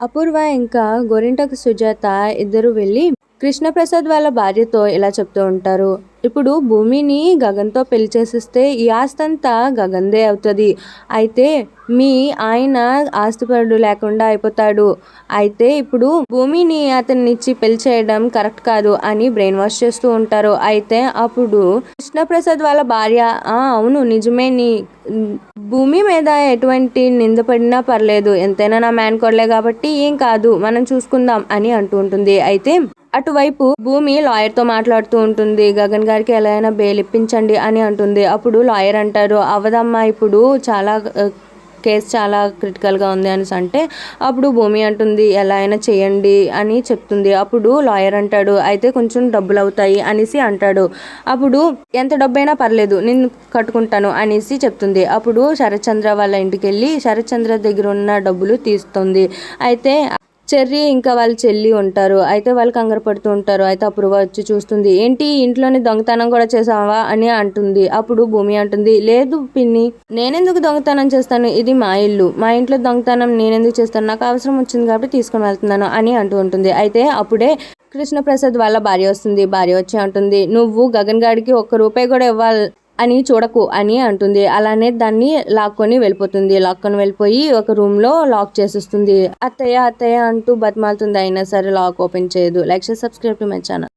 అపూర్వ ఇంకా గోరింటకు సుజాత ఇద్దరు వెళ్ళి కృష్ణప్రసాద్ వాళ్ళ భార్యతో ఇలా చెప్తూ ఉంటారు. ఇప్పుడు భూమిని గగన్తో పెళ్ళి చేసిస్తే ఈ ఆస్తి అంతా గగన్దే అవుతుంది. అయితే మీ ఆయన ఆస్తిపరుడు లేకుండా అయిపోతాడు. అయితే ఇప్పుడు భూమిని అతన్ని ఇచ్చి పెళ్ళి చేయడం కరెక్ట్ కాదు అని బ్రెయిన్ వాష్ చేస్తూ ఉంటారు. అయితే అప్పుడు కృష్ణప్రసాద్ వాళ్ళ భార్య అవును నిజమే నీ భూమి మీద ఎటువంటి నిందపడినా పర్లేదు. ఎంతైనా నా మ్యాన్ కొడలే కాబట్టి ఏం కాదు. మనం చూసుకుందాం అని అంటూ ఉంటుంది. అయితే అటువైపు భూమి లాయర్తో మాట్లాడుతూ ఉంటుంది. గగన్ గారికి ఎలా అయినా బెయిల్ ఇప్పించండి అని అంటుంది. అప్పుడు లాయర్ అంటారు అవదమ్మా ఇప్పుడు చాలా కేసు చాలా క్రిటికల్గా ఉంది అనేసి అంటే అప్పుడు భూమి అంటుంది ఎలా అయినా చేయండి అని చెప్తుంది. అప్పుడు లాయర్ అంటాడు అయితే కొంచెం డబ్బులు అవుతాయి అనేసి అంటాడు. అప్పుడు ఎంత డబ్బైనా పర్లేదు నేను కట్టుకుంటాను అనేసి చెప్తుంది. అప్పుడు శరత్చంద్ర వాళ్ళ ఇంటికి వెళ్ళి శరత్చంద్ర దగ్గర ఉన్న డబ్బులు తీస్తుంది. అయితే చెర్రీ ఇంకా వాళ్ళ చెల్లి ఉంటారు. అయితే వాళ్ళు కంగారు పడుతూ ఉంటారు. అయితే అపూర్వ వచ్చి చూస్తుంది. ఏంటి ఇంట్లోనే దొంగతనం కూడా చేసావా అని అంటుంది. అప్పుడు భూమి అంటుంది లేదు పిన్ని నేనెందుకు దొంగతనం చేస్తాను? ఇది మా ఇల్లు. మా ఇంట్లో దొంగతనం నేనెందుకు చేస్తాను? నాకు అవసరం వచ్చింది కాబట్టి తీసుకుని వెళ్తున్నాను అని అంటూ ఉంటుంది. అయితే అప్పుడే కృష్ణప్రసాద్ వాళ్ళ భార్య వస్తుంది. భార్య వచ్చి అంటుంది నువ్వు గగన్ గాడికి ఒక్క రూపాయి కూడా ఇవ్వాలి. అని చూడకు అని అంటుంది. అలానే దాన్ని లాక్కొని వెళ్ళిపోతుంది. లాక్కొని వెళ్ళిపోయి ఒక రూమ్లో లాక్ చేసేస్తుంది. అత్తయ్య అత్తయ్య అంటూ బతిమాలుతుంది. అయినా సరే లాక్ ఓపెన్ చేయదు. Like subscribe to my channel.